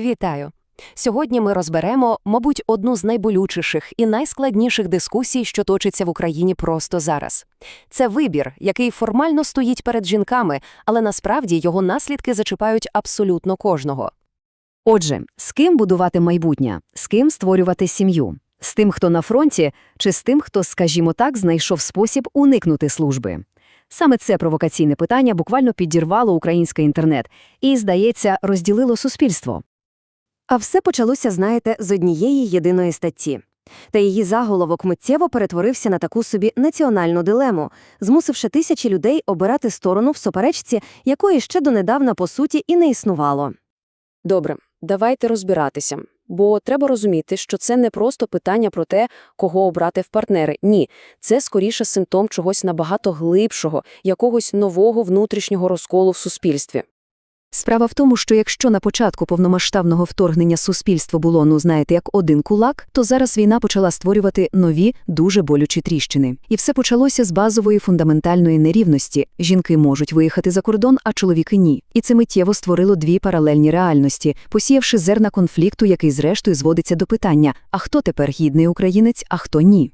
Вітаю! Сьогодні ми розберемо, мабуть, одну з найболючіших і найскладніших дискусій, що точиться в Україні просто зараз. Це вибір, який формально стоїть перед жінками, але насправді його наслідки зачіпають абсолютно кожного. Отже, з ким будувати майбутнє, з ким створювати сім'ю? З тим, хто на фронті, чи з тим, хто, скажімо так, знайшов спосіб уникнути служби? Саме це провокаційне питання буквально підірвало український інтернет і, здається, розділило суспільство. А все почалося, знаєте, з однієї єдиної статті. Та її заголовок миттєво перетворився на таку собі національну дилему, змусивши тисячі людей обирати сторону в суперечці, якої ще донедавна по суті і не існувало. Добре, давайте розбиратися. Бо треба розуміти, що це не просто питання про те, кого обрати в партнери. Ні, це скоріше симптом чогось набагато глибшого, якогось нового внутрішнього розколу в суспільстві. Справа в тому, що якщо на початку повномасштабного вторгнення суспільство було, ну знаєте, як один кулак, то зараз війна почала створювати нові, дуже болючі тріщини. І все почалося з базової фундаментальної нерівності. Жінки можуть виїхати за кордон, а чоловіки ні. І це миттєво створило дві паралельні реальності, посіявши зерна конфлікту, який зрештою зводиться до питання: а хто тепер гідний українець, а хто ні?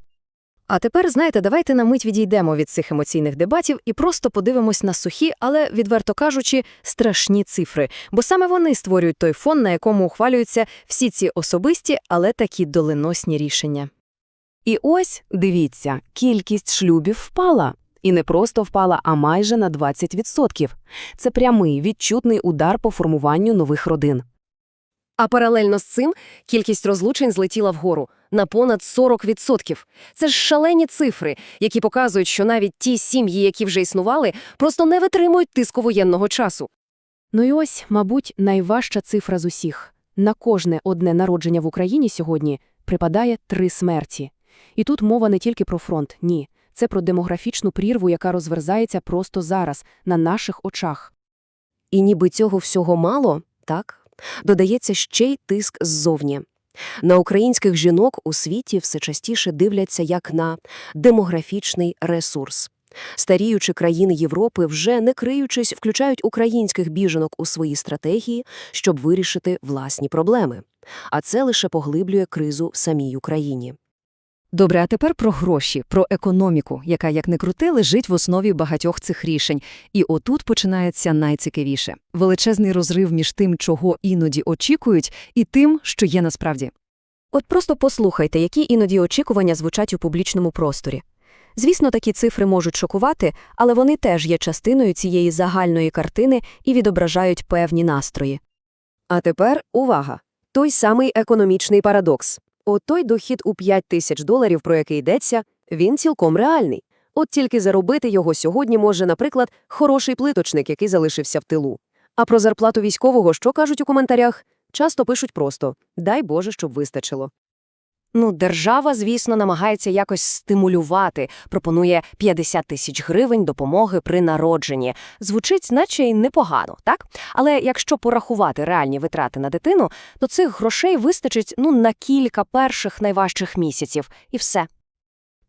А тепер, знаєте, давайте на мить відійдемо від цих емоційних дебатів і просто подивимось на сухі, але, відверто кажучи, страшні цифри, бо саме вони створюють той фон, на якому ухвалюються всі ці особисті, але такі доленосні рішення. І ось, дивіться, кількість шлюбів впала. І не просто впала, а майже на 20%. Це прямий, відчутний удар по формуванню нових родин. А паралельно з цим кількість розлучень злетіла вгору на понад 40%. Це ж шалені цифри, які показують, що навіть ті сім'ї, які вже існували, просто не витримують тиску воєнного часу. Ну і ось, мабуть, найважча цифра з усіх. На кожне одне народження в Україні сьогодні припадає три смерті. І тут мова не тільки про фронт, ні. Це про демографічну прірву, яка розверзається просто зараз, на наших очах. І ніби цього всього мало, так? Додається ще й тиск ззовні. На українських жінок у світі все частіше дивляться як на демографічний ресурс. Старіючі країни Європи, вже не криючись, включають українських біженок у свої стратегії, щоб вирішити власні проблеми. А це лише поглиблює кризу в самій Україні. Добре, а тепер про гроші, про економіку, яка, як не крути, лежить в основі багатьох цих рішень. І отут починається найцікавіше – величезний розрив між тим, чого іноді очікують, і тим, що є насправді. От просто послухайте, які іноді очікування звучать у публічному просторі. Звісно, такі цифри можуть шокувати, але вони теж є частиною цієї загальної картини і відображають певні настрої. А тепер увага! Той самий економічний парадокс. От той дохід у 5 тисяч доларів, про який йдеться, він цілком реальний. От тільки заробити його сьогодні може, наприклад, хороший плиточник, який залишився в тилу. А про зарплату військового що кажуть у коментарях? Часто пишуть просто «дай Боже, щоб вистачило». Ну, держава, звісно, намагається якось стимулювати, пропонує 50 тисяч гривень допомоги при народженні. Звучить, наче й непогано, так? Але якщо порахувати реальні витрати на дитину, то цих грошей вистачить ну на кілька перших найважчих місяців, і все.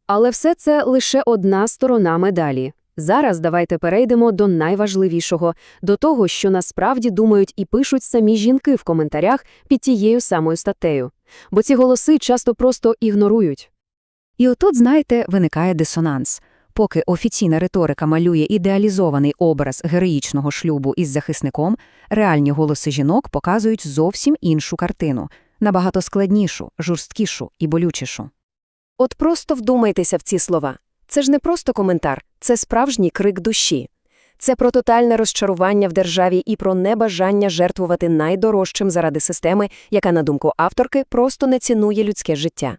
Але все це лише одна сторона медалі. Зараз давайте перейдемо до найважливішого, до того, що насправді думають і пишуть самі жінки в коментарях під тією самою статтею. Бо ці голоси часто просто ігнорують. І отут, знаєте, виникає дисонанс. Поки офіційна риторика малює ідеалізований образ героїчного шлюбу із захисником, реальні голоси жінок показують зовсім іншу картину, набагато складнішу, жорсткішу і болючішу. От просто вдумайтеся в ці слова. Це ж не просто коментар, це справжній крик душі. Це про тотальне розчарування в державі і про небажання жертвувати найдорожчим заради системи, яка, на думку авторки, просто не цінує людське життя.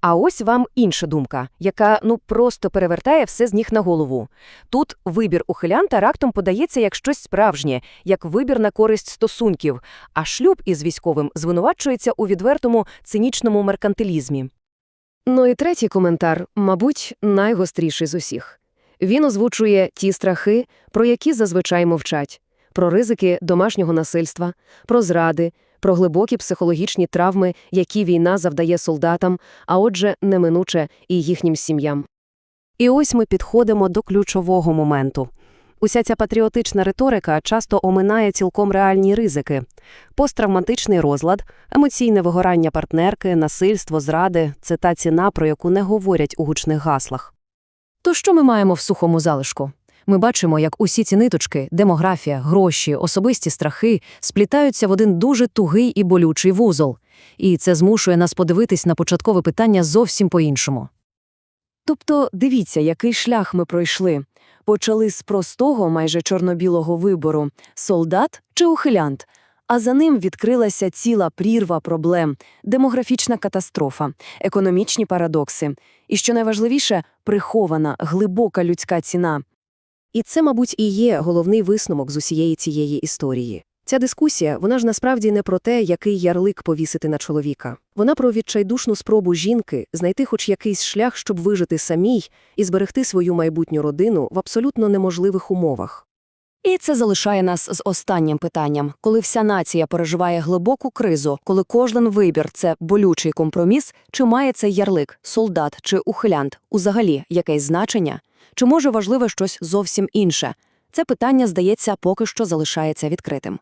А ось вам інша думка, яка ну просто перевертає все з ніг на голову. Тут вибір ухилянта рактом подається як щось справжнє, як вибір на користь стосунків, а шлюб із військовим звинувачується у відвертому цинічному меркантилізмі. Ну і третій коментар, мабуть, найгостріший з усіх. Він озвучує ті страхи, про які зазвичай мовчать, про ризики домашнього насильства, про зради, про глибокі психологічні травми, які війна завдає солдатам, а отже, неминуче і їхнім сім'ям. І ось ми підходимо до ключового моменту. Уся ця патріотична риторика часто оминає цілком реальні ризики. Посттравматичний розлад, емоційне вигорання партнерки, насильство, зради – це та ціна, про яку не говорять у гучних гаслах. То що ми маємо в сухому залишку? Ми бачимо, як усі ці ниточки – демографія, гроші, особисті страхи – сплітаються в один дуже тугий і болючий вузол. І це змушує нас подивитись на початкове питання зовсім по-іншому. Тобто, дивіться, який шлях ми пройшли. Почали з простого, майже чорно-білого вибору – солдат чи ухилянт. А за ним відкрилася ціла прірва проблем – демографічна катастрофа, економічні парадокси. І, що найважливіше, прихована, глибока людська ціна. І це, мабуть, і є головний висновок з усієї цієї історії. Ця дискусія, вона ж насправді не про те, який ярлик повісити на чоловіка. Вона про відчайдушну спробу жінки знайти хоч якийсь шлях, щоб вижити самій і зберегти свою майбутню родину в абсолютно неможливих умовах. І це залишає нас з останнім питанням. Коли вся нація переживає глибоку кризу, коли кожен вибір – це болючий компроміс, чи має цей ярлик, солдат чи ухилянт, узагалі якесь значення? Чи може важливе щось зовсім інше? Це питання, здається, поки що залишається відкритим.